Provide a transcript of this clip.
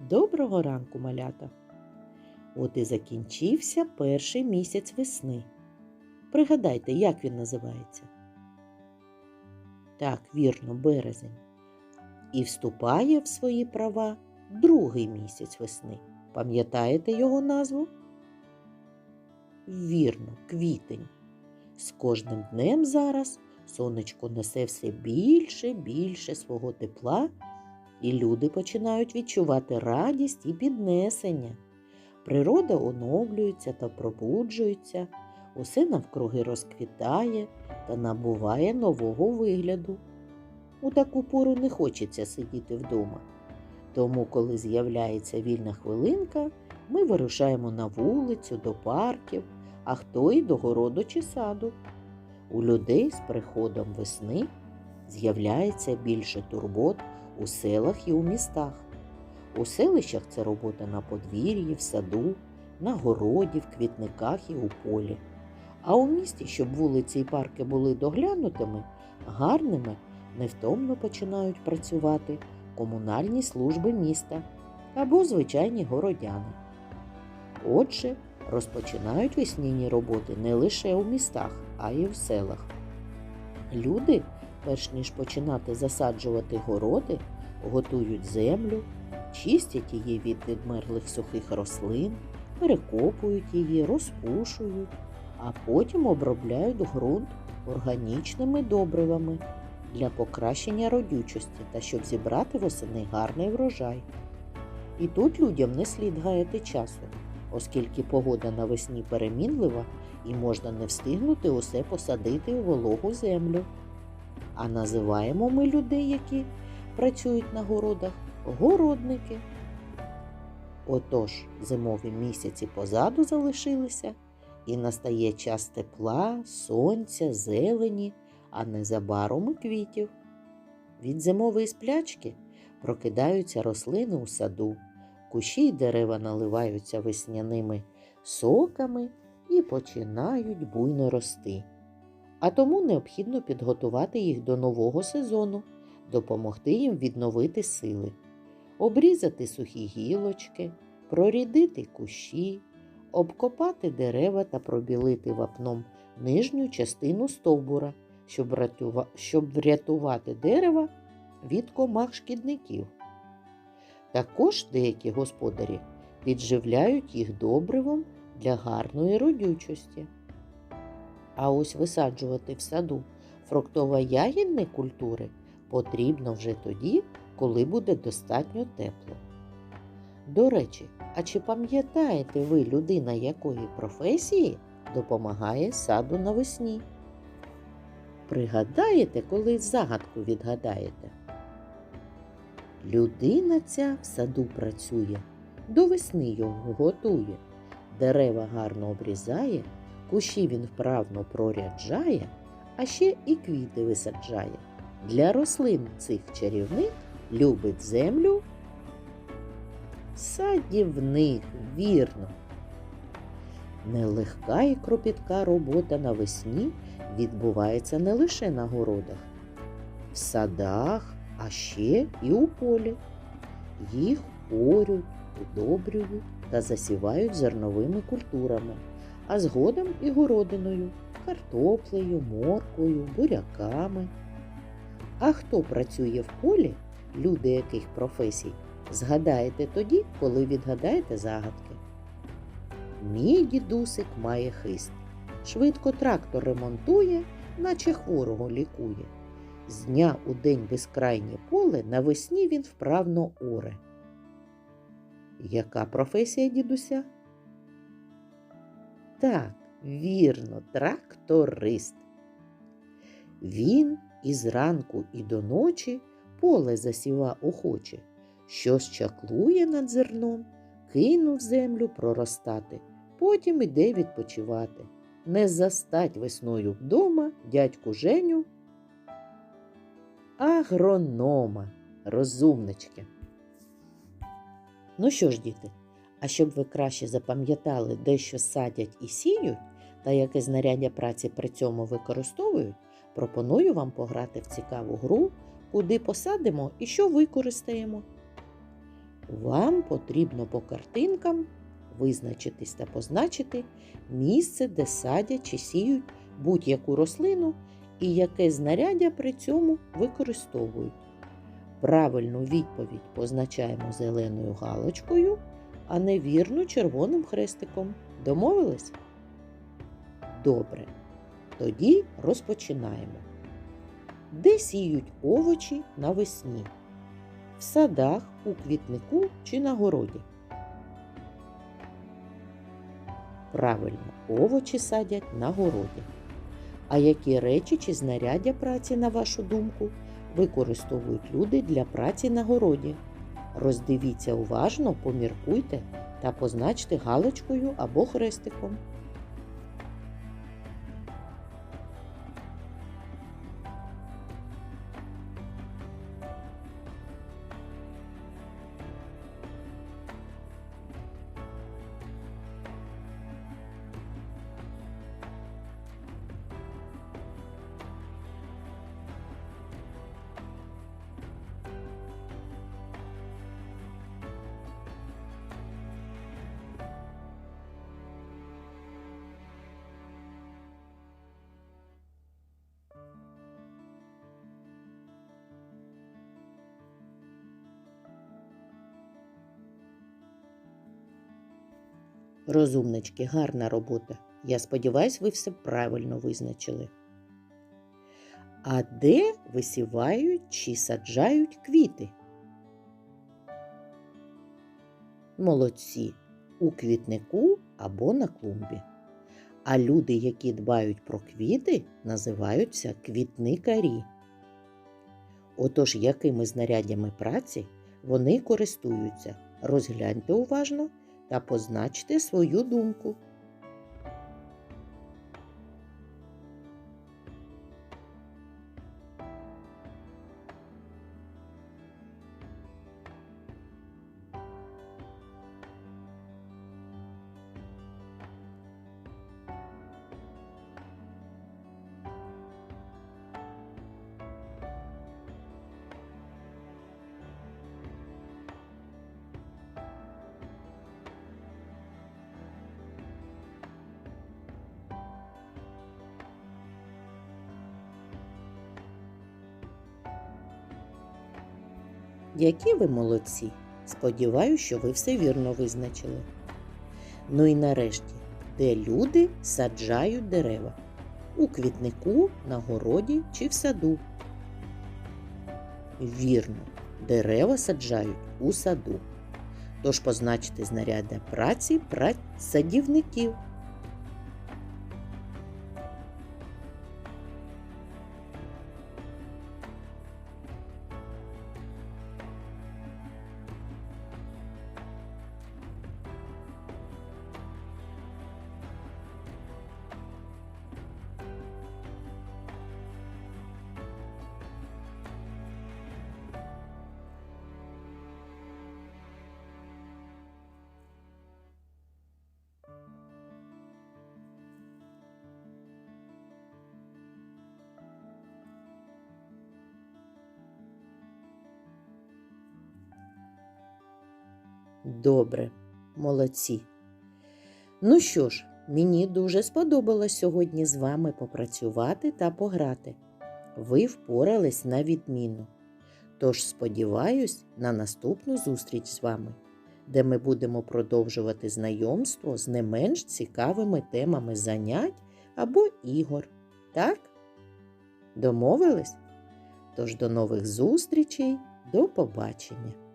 Доброго ранку, малята! От і закінчився перший місяць весни. Пригадайте, як він називається? Так, вірно, березень. І вступає в свої права другий місяць весни. Пам'ятаєте його назву? Вірно, квітень. З кожним днем зараз сонечко несе все більше, більше свого тепла, і люди починають відчувати радість і піднесення. Природа оновлюється та пробуджується, усе навкруги розквітає та набуває нового вигляду. У таку пору не хочеться сидіти вдома. Тому, коли з'являється вільна хвилинка, ми вирушаємо на вулицю, до парків, а хто й до городу чи саду. У людей з приходом весни з'являється більше турбот у селах і у містах. У селищах це робота на подвір'ї, в саду, на городі, в квітниках і у полі. А у місті, щоб вулиці і парки були доглянутими, гарними, невтомно починають працювати комунальні служби міста або звичайні городяни. Отже, розпочинають весняні роботи не лише у містах, а й у селах. Люди, перш ніж починати засаджувати городи, готують землю, чистять її від відмерлих сухих рослин, перекопують її, розпушують, а потім обробляють ґрунт органічними добривами для покращення родючості та щоб зібрати восени гарний врожай. І тут людям не слід гаяти часу, оскільки погода навесні перемінлива і можна не встигнути усе посадити у вологу землю. А називаємо ми людей, які працюють на городах, городники. Отож, зимові місяці позаду залишилися, і настає час тепла, сонця, зелені, а незабаром і квітів. Від зимової сплячки прокидаються рослини у саду, кущі й дерева наливаються весняними соками і починають буйно рости. А тому необхідно підготувати їх до нового сезону, допомогти їм відновити сили, обрізати сухі гілочки, прорідити кущі, обкопати дерева та пробілити вапном нижню частину стовбура, щоб, рятува... щоб врятувати дерева від комах шкідників. Також деякі господарі підживляють їх добривом для гарної родючості. А ось висаджувати в саду фруктово-ягідні культури потрібно вже тоді, коли буде достатньо тепло. До речі, а чи пам'ятаєте ви людина якої професії допомагає саду навесні? Пригадаєте, коли загадку відгадаєте? Людина ця в саду працює, до весни його готує, дерева гарно обрізає, кущі він вправно проряджає, а ще і квіти висаджає. Для рослин цих чарівних любить землю садівник, вірно. Нелегка і кропітка робота навесні відбувається не лише на городах, в садах, а ще і у полі. Їх орють, удобрюють та засівають зерновими культурами, а згодом і городиною, картоплею, морквою, буряками. А хто працює в полі, люди яких професій, згадаєте тоді, коли відгадаєте загадки. Мій дідусик має хист. Швидко трактор ремонтує, наче хворого лікує. З дня у день безкрайнє поле навесні він вправно оре. Яка професія дідуся? Так, вірно, тракторист. Він і зранку, і до ночі поле засіва охоче, що щаклує над зерном, кинув землю проростати, потім іде відпочивати. Не застать весною вдома дядьку Женю агронома, розумнички. Ну що ж, діти, а щоб ви краще запам'ятали, де що садять і сіють, та яке знаряддя праці при цьому використовують, пропоную вам пограти в цікаву гру, куди посадимо і що використаємо. Вам потрібно по картинкам визначитись та позначити місце, де садять чи сіють будь-яку рослину і яке знаряддя при цьому використовують. Правильну відповідь позначаємо зеленою галочкою, а невірну червоним хрестиком. Домовились? Добре. Тоді розпочинаємо. Де сіють овочі навесні? В садах, у квітнику чи на городі? Правильно, овочі садять на городі. А які речі чи знаряддя праці, на вашу думку, використовують люди для праці на городі? Роздивіться уважно, поміркуйте та позначте галочкою або хрестиком. Розумнички, гарна робота. Я сподіваюсь, ви все правильно визначили. А де висівають чи саджають квіти? Молодці у квітнику або на клумбі. А люди, які дбають про квіти, називаються квітникарі. Отож, якими знаряддями праці вони користуються? Розгляньте уважно та позначте свою думку. Які ви молодці! Сподіваюся, що ви все вірно визначили. Ну і нарешті, де люди саджають дерева? У квітнику, на городі чи в саду? Вірно, дерева саджають у саду. Тож позначте знаряддя праці праць садівників. Добре, молодці. Ну що ж, мені дуже сподобалось сьогодні з вами попрацювати та пограти. Ви впорались на відміну. Тож сподіваюсь на наступну зустріч з вами, де ми будемо продовжувати знайомство з не менш цікавими темами занять або ігор. Так? Домовились? Тож до нових зустрічей, до побачення!